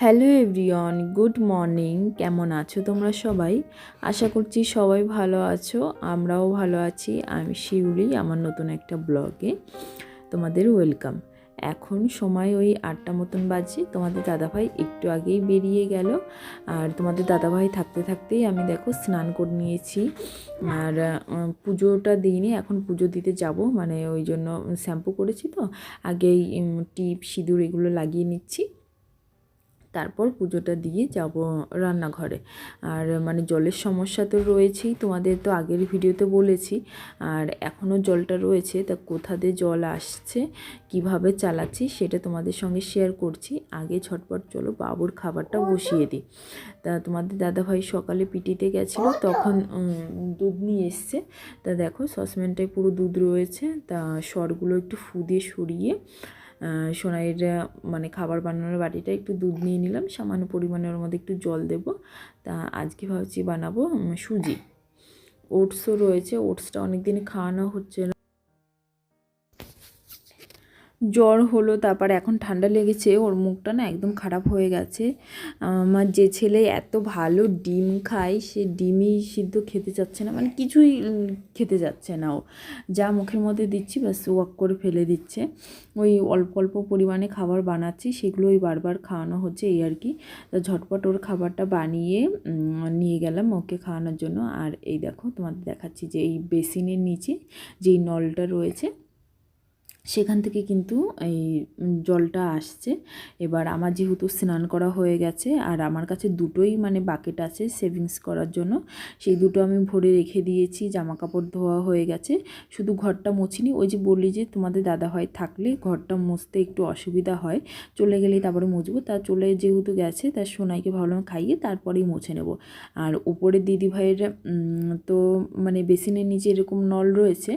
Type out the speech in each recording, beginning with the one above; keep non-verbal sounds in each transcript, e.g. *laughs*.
Hello everyone, good morning. কেমন আছো তোমরা সবাই? আশা করছি সবাই ভালো আছো, আমরাও ভালো আছি। আমি শিউলি, আমার নতুন একটা ব্লগে তোমাদের ওয়েলকাম। এখন সময় ওই আটটা মতন বাজে, তোমাদের দাদাভাই একটু আগেই বেরিয়ে গেল। আর তোমাদের দাদাভাই থাকতে থাকতেই আমি দেখো স্নান করে নিয়েছি। আর পুজোটা দিইনি, এখন পুজো দিতে যাব। মানে ওই জন্য শ্যাম্পু করেছি তো। আগেই টিপ, সিঁদুর এগুলো লাগিয়ে নিচ্ছি। তারপর পুজোটা দিয়ে যাব রান্নাঘরে। আর মানে জলের সমস্যা তো রয়েছেই, তোমাদের তো আগের ভিডিওতে বলেছি। আর এখনও জলটা রয়েছে, তা কোথা দিয়ে জল আসছে, কীভাবে চালাচ্ছি সেটা তোমাদের সঙ্গে শেয়ার করছি। আগে ঝটপট চলো বাবুর খাবারটা বসিয়ে দিই। তা তোমাদের দাদাভাই সকালে পিটিতে গেছিল, তখন দুধ নিয়ে এসছে। তা দেখো সসপ্যানটায় পুরো দুধ রয়েছে, তা সরগুলো একটু ফু দিয়ে সরিয়ে সোনাইয়ের মানে খাবার বানানোর বাটিটা একটু দুধ নিয়ে নিলাম, সামান্য পরিমাণে ওর মধ্যে একটু জল দেব। তা আজকে ভাবছি বানাবো সুজি। ওটসও রয়েছে, ওটসটা অনেক দিন খাওয়ানো হচ্ছে না। জ্বর হলো, তারপর এখন ঠান্ডা লেগেছে, ওর মুখটা না একদম খারাপ হয়ে গেছে। আমার যে ছেলে এত ভালো ডিম খায়, সে ডিমই সিদ্ধ খেতে চাচ্ছে না মানে কিছুই খেতে যাচ্ছে না ও। যা মুখের মধ্যে দিচ্ছি, ব্যাস ওয়াক করে ফেলে দিচ্ছে। ওই অল্প অল্প পরিমাণে খাবার বানাচ্ছি সেগুলো ওই বারবার খাওয়ানো হচ্ছে, এই আর কি। ঝটপট ওর খাবারটা বানিয়ে নিয়ে গেলাম ওকে খাওয়ানোর জন্য। আর এই দেখো, তোমাদের দেখাচ্ছি যে এই বেসিনের নিচে যেই নলটা রয়েছে সেখান থেকে কিন্তু এই জলটা আসছে। এবার আমার যেহেতু স্নান করা হয়ে গেছে আর আমার কাছে দুটোই মানে বাকেট আছে সেভিংস করার জন্য, সেই দুটো আমি ভরে রেখে দিয়েছি জামা কাপড় ধোয়া হয়ে গেছে। শুধু ঘরটা মুছিনি, ওই যে বললি যে তোমাদের দাদা হয় থাকলে ঘরটা মুছতে একটু অসুবিধা হয়। চলে গেলেই তারপরে মুছবো। তা চলে যেহেতু গেছে তার সোনাইকে ভাবলাম খাইয়ে তারপরেই মুছে নেব। আর উপরে দিদি ভাইয়ের তো মানে বেসিনের নিচে এরকম নল রয়েছে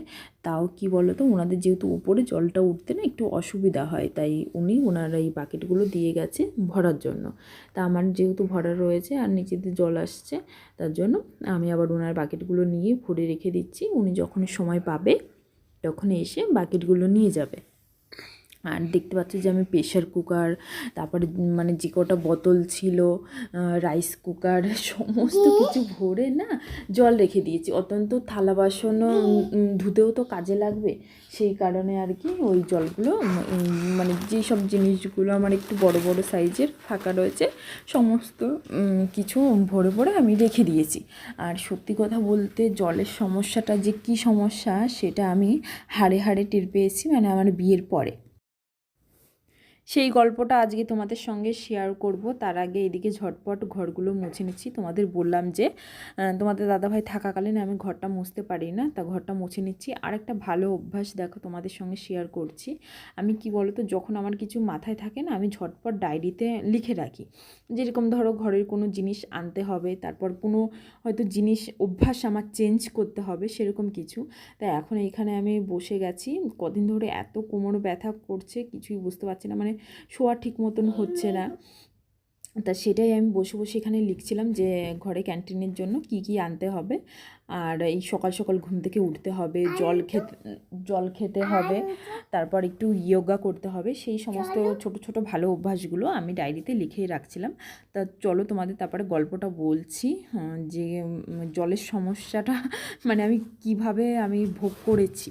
তাও কি বলো তো ওনাদের যেহেতু উপরে জলটা উঠতে না একটু অসুবিধা হয়, তাই উনি ওনারা এই বাকেটগুলো দিয়ে গেছে ভরার জন্য। তা আমার যেহেতু ভরা রয়েছে আর নিচেতে জল আসছে, তার জন্য আমি আবার ওনার বাকেটগুলো নিয়ে ভরে রেখে দিচ্ছি। উনি যখন সময় পাবে, তখন এসে বাকেটগুলো নিয়ে যাবে। আর দেখতে পাচ্ছ যে আমি প্রেশার কুকার তারপরে মানে যে কটা বোতল ছিল রাইস কুকার *laughs* সমস্ত কিছু ভরে না জল রেখে দিয়েছি। অত্যন্ত থালা বাসনও ধুতেও তো কাজে লাগবে। সেই কারণে আর কি ওই জলগুলো মানে যেই সব জিনিসগুলো আমার একটু বড় বড় সাইজের ফাঁকা রয়েছে সমস্ত কিছু ভরে ভরে আমি রেখে দিয়েছি। আর সত্যি কথা বলতে জলের সমস্যাটা যে কি সমস্যা সেটা আমি হাড়ে হাড়ে টের পেয়েছি মানে আমার বিয়ের পরে। সেই গল্পটা আজকে তোমাদের সঙ্গে শেয়ার করব। তার আগে এদিকে ঝটপট ঘরগুলো মুছে নিচ্ছি। তোমাদের বললাম যে তোমাদের দাদাভাই থাকাকালীন আমি ঘরটা মুছতে পারি না, তা ঘরটা মুছে নিচ্ছি। আর একটা ভালো অভ্যাস দেখো তোমাদের সঙ্গে শেয়ার করছি। আমি কি বলো তো যখন আমার কিছু মাথায় থাকে না, আমি ঝটপট ডায়েরিতে লিখে রাখি। যেরকম ধরো ঘরের কোনো জিনিস আনতে হবে, তারপর কোনো হয়তো জিনিস, অভ্যাস আমার চেঞ্জ করতে হবে, সেরকম কিছু। তাই এখন এইখানে আমি বসে গেছি। কদিন ধরে এত কোমর ব্যথা করছে, কিছুই বুঝতে পারছি না। মানে শোয়া ঠিক মতন হচ্ছে না। তা সেটাই আমি বসে বসে এখানে লিখছিলাম যে ঘরে ক্যান্টিনের জন্য কি কি আনতে হবে? আর এই সকাল সকাল ঘুম থেকে উঠতে হবে জল খেতে জল খেতে হবে তারপর একটু ইয়োগা করতে হবে সেই সমস্ত ছোট ছোট ভালো অভ্যাসগুলো আমি ডায়েরিতে লিখে রাখছিলাম। তা চলো তোমাদের তারপরে গল্পটা বলছি হ্যাঁ, যে জলের সমস্যাটা *laughs* মানে আমি কীভাবে আমি ভোগ করেছি।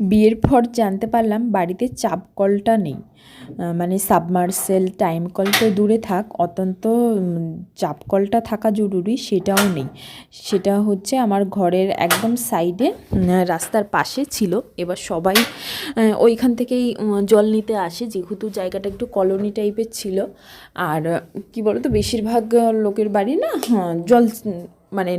বিয়ের পর জানতে পারলাম বাড়িতে চাপ কলটা নেই। মানে সাবমার্সেল টাইম কল তো দূরে থাক অত্যন্ত চাপ কলটা থাকা জরুরি সেটাও নেই। সেটা হচ্ছে আমার ঘরের একদম সাইডে রাস্তার পাশে ছিল। এবার সবাই ওইখান থেকেই জল নিতে আসে। যেহেতু জায়গাটা একটু কলোনি টাইপের ছিল। আর কি বলো তো বেশিরভাগ লোকের বাড়ি না হ্যাঁ, জল মানে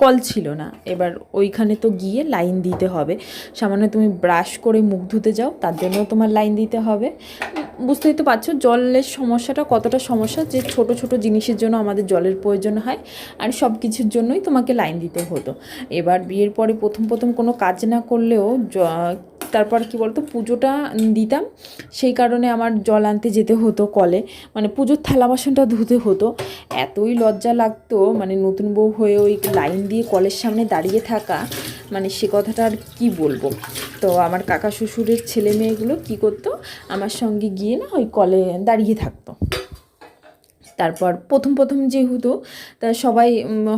কল ছিল না। এবার ওইখানে তো গিয়ে লাইন দিতে হবে। সামান্য তুমি ব্রাশ করে মুখ ধুতে যাও, তার জন্যও তোমার লাইন দিতে হবে। বুঝতেই তো পারছ, জলের সমস্যাটা কতটা সমস্যা যে ছোট ছোট জিনিসের জন্য আমাদের জলের প্রয়োজন হয় আর সব কিছুর জন্যই তোমাকে লাইন দিতে হতো। এবার বিয়ের পরে প্রথম প্রথম কোনো কাজ না করলেও তারপর কি বলতো, পুজোটা দিতাম। সেই কারণে আমার জল আনতে যেতে হতো কলে। মানে পুজোর থালা বাসনটা ধুতে হতো। এতই লজ্জা লাগতো মানে নতুন বউ হয়ে ওই লাইন দিয়ে কলের সামনে দাঁড়িয়ে থাকা। মানে সে কথাটা আর কী বলব? তো আমার কাকা শ্বশুরের ছেলে মেয়েগুলো কী করতো, আমার সঙ্গে গিয়ে না ওই কলে দাঁড়িয়ে থাকতো। তারপর প্রথম প্রথম যেহেতু, তা সবাই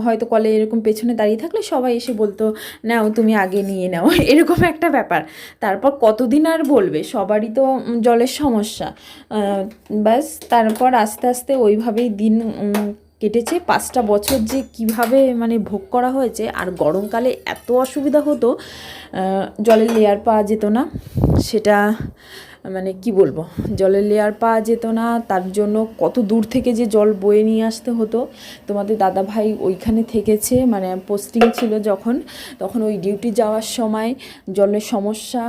হয়তো কলে এরকম পেছনে দাঁড়িয়ে থাকলে সবাই এসে বলতো, নাও তুমি আগে নিয়ে নাও। *laughs* এরকম একটা ব্যাপার। তারপর কতদিন আর বলবে? সবারই তো জলের সমস্যা। ব্যাস, তারপর আস্তে আস্তে ওইভাবেই দিন কেটেছে। পাঁচটা বছর যে কীভাবে মানে ভোগ করা হয়েছে, আর গরমকালে এত অসুবিধা হতো জলের লেয়ার পাওয়া যেত না, সেটা মানে কি বলব, জলের লেয়ার পাওয়া যেত না, তার জন্য কত দূর থেকে যে জল বয়ে নিয়ে আসতে হতো। তোমাদের দাদা ভাই ওইখানে থেকেছে মানে পোস্টিং ছিল যখন, তখন ওই ডিউটি যাওয়ার সময় জলের সমস্যা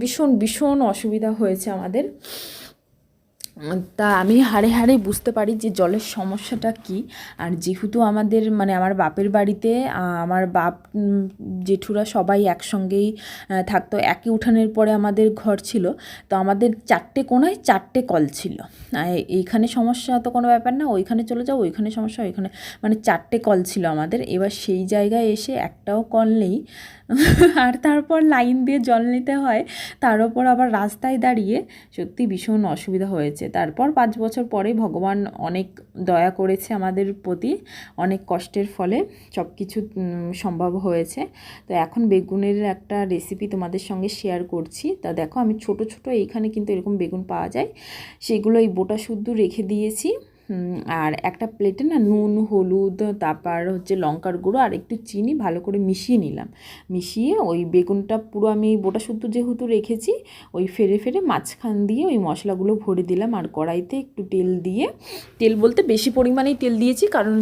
ভীষণ ভীষণ অসুবিধা হয়েছে আমাদের। তা আমি হাড়ে হাড়ে বুঝতে পারি যে জলের সমস্যাটা কি। আর যেহেতু আমাদের মানে আমার বাপের বাড়িতে আমার বাপ জেঠুরা সবাই একসঙ্গেই থাকতো। একই উঠানের পরে আমাদের ঘর ছিল। তো আমাদের চারটে কোনায় চারটে কল ছিল। এইখানে সমস্যা তো কোনো ব্যাপার না, ওইখানে চলে যাও, ওইখানে সমস্যা, ওইখানে মানে চারটে কল ছিল আমাদের। এবার সেই জায়গায় এসে একটাও কল নেই। *laughs* আর তারপর লাইন দিয়ে জল নিতে হয়, তার ওপর আবার রাস্তায় দাঁড়িয়ে সত্যি ভীষণ অসুবিধা হয়েছে। তারপর পাঁচ বছর পরে ভগবান অনেক দয়া করেছে আমাদের প্রতি, অনেক কষ্টের ফলে সব কিছু সম্ভব হয়েছে। তো এখন বেগুনের একটা রেসিপি তোমাদের সঙ্গে শেয়ার করছি। তা দেখো আমি ছোট ছোট এইখানে কিন্তু এরকম বেগুন পাওয়া যায়। সেগুলো এই বোটা শুদ্ধ রেখে দিয়েছি। আর একটা প্লেটে না নুন, হলুদ, তারপর হচ্ছে লঙ্কার গুঁড়ো আর একটু চিনি ভালো করে মিশিয়ে নিলাম। মিশিয়ে ওই বেগুনটা পুরো আমি বোটা শুদ্ধ যেহেতু রেখেছি, ওই ফেরে ফেরে মাঝখান দিয়ে ওই মশলাগুলো ভরে দিলাম আর কড়াইতে একটু তেল দিয়ে। তেল বলতে বেশি পরিমাণেই তেল দিয়েছি কারণ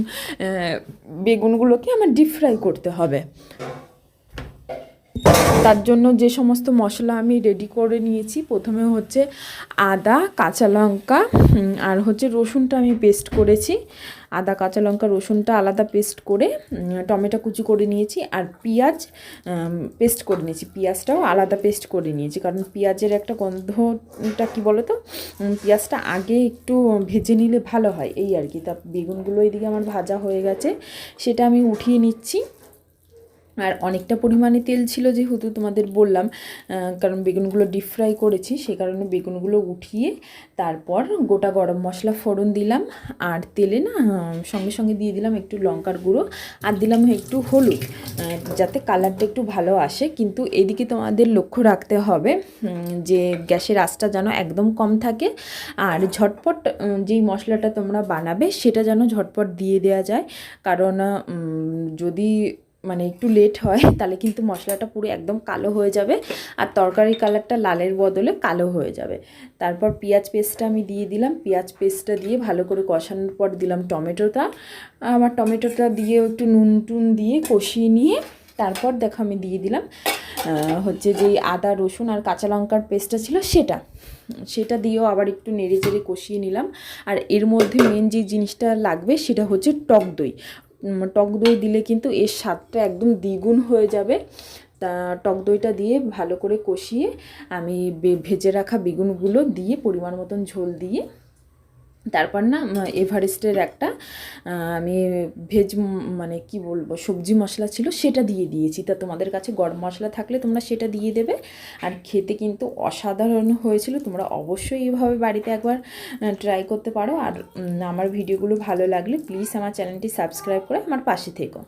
বেগুনগুলোকে আমার ডিপ ফ্রাই করতে হবে। তার জন্য যে সমস্ত মশলা আমি রেডি করে নিয়েছি, প্রথমে হচ্ছে আদা, কাঁচা লঙ্কা আর হচ্ছে রসুনটা আমি পেস্ট করেছি। আদা, কাঁচা লঙ্কা, রসুনটা আলাদা পেস্ট করে টমেটো কুচি করে নিয়েছি আর পেঁয়াজ পেস্ট করে নিয়েছি। পেঁয়াজটাও আলাদা পেস্ট করে নিয়েছি, কারণ পেঁয়াজের একটা গন্ধটা কি বলো তো পেঁয়াজটা আগে একটু ভেজে নিলে ভালো হয়, এই আর কি। তা বেগুনগুলো এদিকে আমার ভাজা হয়ে গেছে, সেটা আমি উঠিয়ে নিচ্ছি। আর অনেকটা পরিমাণে তেল ছিল যেহেতু তোমাদের বললাম কারণ বেগুনগুলো ডিপ ফ্রাই করেছি, সে কারণে বেগুনগুলো উঠিয়ে তারপর গোটা গরম মশলা ফোড়ন দিলাম, আর তেলে না সঙ্গে সঙ্গে দিয়ে দিলাম একটু লঙ্কার গুঁড়ো, আর দিলাম একটু হলুদ যাতে কালারটা একটু ভালো আসে। কিন্তু এদিকে তোমাদের লক্ষ্য রাখতে হবে যে গ্যাসের আঁচটা যেন একদম কম থাকে, আর ঝটপট যেই মশলাটা তোমরা বানাবে সেটা যেন ঝটপট দিয়ে দেওয়া যায়। কারণ যদি মানে একটু লেট হয়, *laughs* তাহলে কিন্তু মশলাটা পুরো একদম কালো হয়ে যাবে। আর তরকারির কালারটা লালের বদলে কালো হয়ে যাবে। তারপর পেঁয়াজ পেস্টটা আমি দিয়ে দিলাম। পেঁয়াজ পেস্টটা দিয়ে ভালো করে কষানোর পর দিলাম টমেটোটা আমার টমেটোটা দিয়ে একটু নুন টুন দিয়ে কষিয়ে নিয়ে তারপর দেখো আমি দিয়ে দিলাম হচ্ছে যে আদা, রসুন আর কাঁচা লঙ্কার পেস্টটা ছিল সেটা। সেটা দিয়েও আবার একটু নেড়ে চেড়ে কষিয়ে নিলাম। আর এর মধ্যে মেন যে জিনিসটা লাগবে সেটা হচ্ছে টক দই। টক দই দিলে কিন্তু এর স্বাদটা একদম দ্বিগুণ হয়ে যাবে। তা টক দইটা দিয়ে ভালো করে কষিয়ে আমি ভেজে রাখা বেগুনগুলো দিয়ে পরিমাণ মতন ঝোল দিয়ে তারপর না এভারেস্টের একটা আমি ভেজ মানে কি বলব, সবজি মশলা ছিল সেটা দিয়ে দিয়েছি। তা তোমাদের কাছে গরম মশলা থাকলে তোমরা সেটা দিয়ে দেবে। আর খেতে কিন্তু অসাধারণ হয়েছিল, তোমরা অবশ্যই এইভাবে বাড়িতে একবার ট্রাই করতে পারো। আর আমার ভিডিওগুলো ভালো লাগলে প্লিজ আমার চ্যানেলটি সাবস্ক্রাইব করে আমার পাশে থেকো।